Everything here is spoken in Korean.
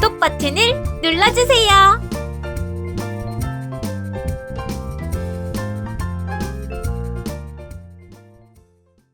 구독 버튼을 눌러주세요.